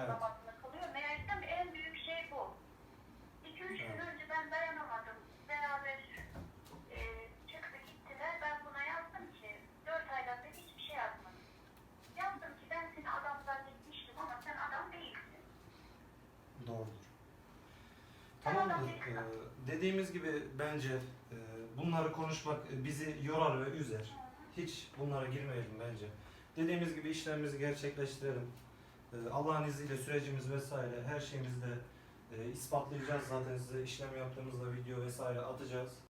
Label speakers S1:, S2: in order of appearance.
S1: Evet. altında kalıyor. Meğersem en büyük şey bu. 2-3 gün önce ben dayanamadım. Beraber e, çıktı gittiler. Ben buna yazdım ki 4 aydan beri hiçbir şey yazmadım. Yazdım ki ben seni adam zannetmiştim ama sen adam değilsin.
S2: Doğrudur.
S1: Tamamdır. Ee,
S2: dediğimiz gibi bence e, bunları konuşmak bizi yorar ve üzer. Hiç bunlara girmeyelim bence. Dediğimiz gibi işlemimizi gerçekleştirelim. Ee, Allah'ın izniyle sürecimiz vesaire her şeyimizde e, ispatlayacağız zaten size işlem yaptığımızda video vesaire atacağız.